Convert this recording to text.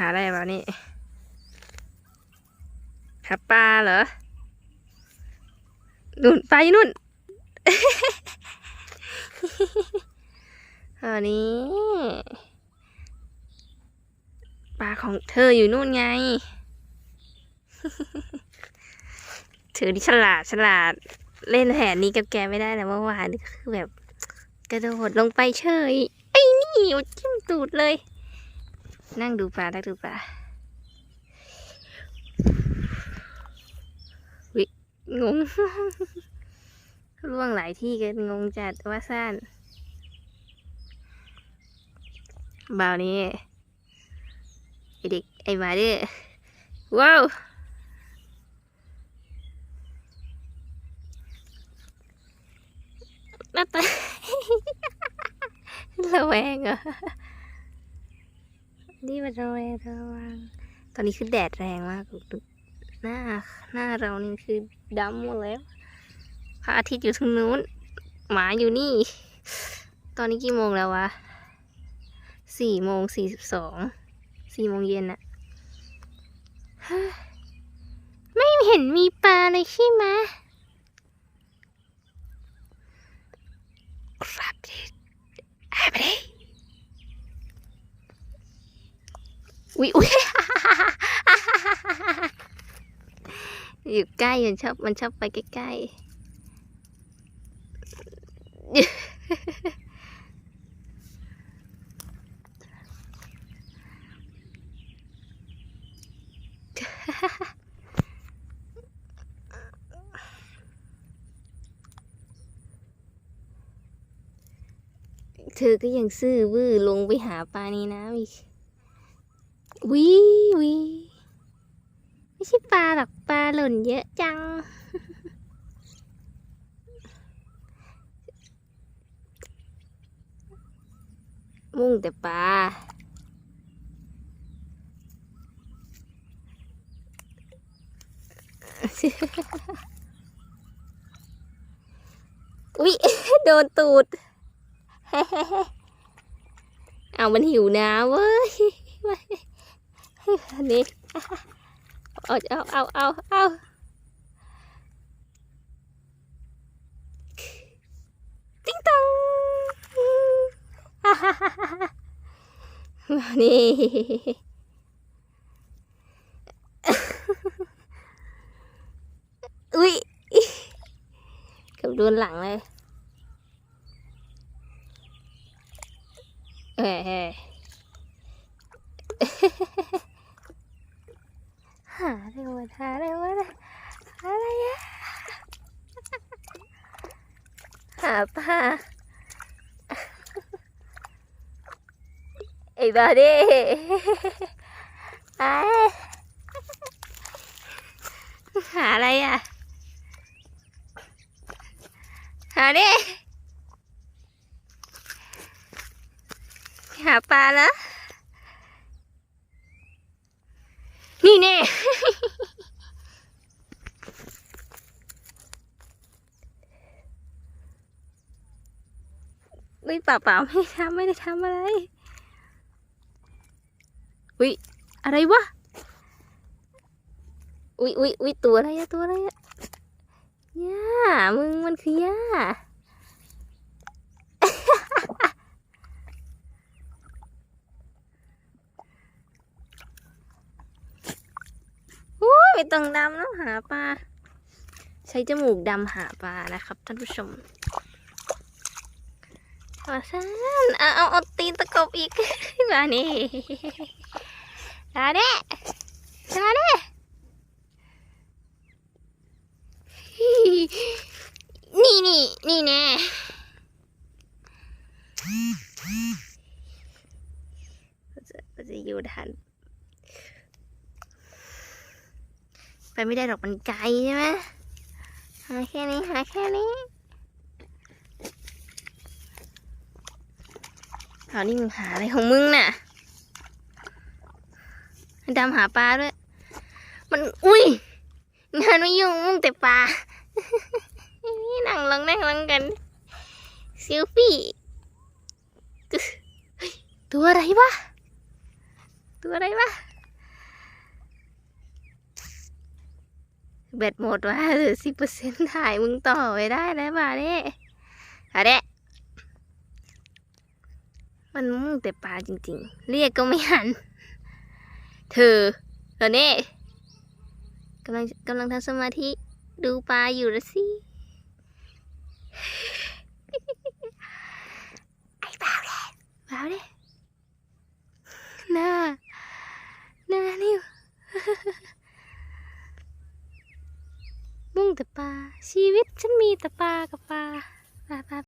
หาอะไรวะนี่หาปลาเหรอนุ่นปลาอยู่นุ่นอันนี้ปลาของเธออยู่นู่นไง เธอที่ฉลาดฉลาดเล่นแผนนี้กับแกไม่ได้แต่เมื่อวานนี่ก็คือแบบ กระโดดลงไปเฉย ไอ้นี่จิ้มตูดเลย นั่งดูปลานั่งดูปลาวิงงล่วงหลายที่กันงงจัดว่าสั้นบ่าวนี้ไอเด็กไอมาเด้อว้าวน้าตาระแวงเหรอ นี่มันระแวงระวังตอนนี้คือแดดแรงมากดูหน้าหน้าเรานี่คือดำหมดแล้วพระอาทิตย์อยู่ทางนู้น หมาอยู่นี่ ตอนนี้กี่โมงแล้ววะสี่โมงสี่สิบสองสี่โมงเย็นอะไม่เห็นมีปลาเลยใช่ไหมครับดิหายไปเลย อุ๊ยอุ๊ยอยู่ใกล้มันชอบมันชอบไปใกล้ๆเธอก็ยังซื่อวื้อลงไปหาปลาในน้ำอีก วิวิไม่ใช่ปลาหรอกปลาหล่นเยอะจัง มุ่งแต่ปลาอุ๊ยโดนตูด เอามันหิวน้ำเว้ย นนี้เอาเอาเอาเอาเอาติ๊งตองมานี่อุ๊ยเกับโดนหลังเลยเอ้ยเอ้ย หาเร็วหาเร็วะอะไรอะหาปลาไอ้บาด้ไอ้หาอะไรอะ หาด้หาปลาแล้ว นี่แน่ อุ้ย เปล่าเปล่าไม่ทำไม่ได้ทำอะไรอุ้ยอะไรวะอุ้ยอุ้ยอุ้ยตัวอะไรอะตัวอะไรอะหญ้ามึงมันคือหญ้าโอ้ไม่ต้องดำแล้วหาปลาใช้จมูกดำหาปลานะครับท่านผู้ชม ขอสั้นเอาเอาเอาตีนตะกบอีกมานี่มาเด้มาเด้นี่นี่นี่แน่เราจะเราจะอยู่ทัน ไปไม่ได้หรอกมันไกลใช่ไหมหาแค่นี้หาแค่นี้ เอานี่มึงหาอะไรของมึงน่ะดำหาปลาด้วย มันอุ้ย งานไม่ยุ่งมุ่งแต่ปลานี่นั่งลงนั่งลงกันเซลฟี่ตัวอะไรวะ ตัวอะไรวะแบตหมดว่ะเหลือสิบเปอร์เซ็นต์ถ่ายมึงต่อไว้ได้แล้วมาเด้อะเด้ มันมุ่งแต่ปลาจริง ๆ เรียกก็ไม่หัน เธอเหรอเน่กำลังกำลังทำสมาธิดูปลาอยู่ละสิไอ้บ่าเด้บ่าเด้หน้าหน้านี่มุ่งแต่ปลาชีวิตฉันมีแต่ปลากับปลาปลาปลา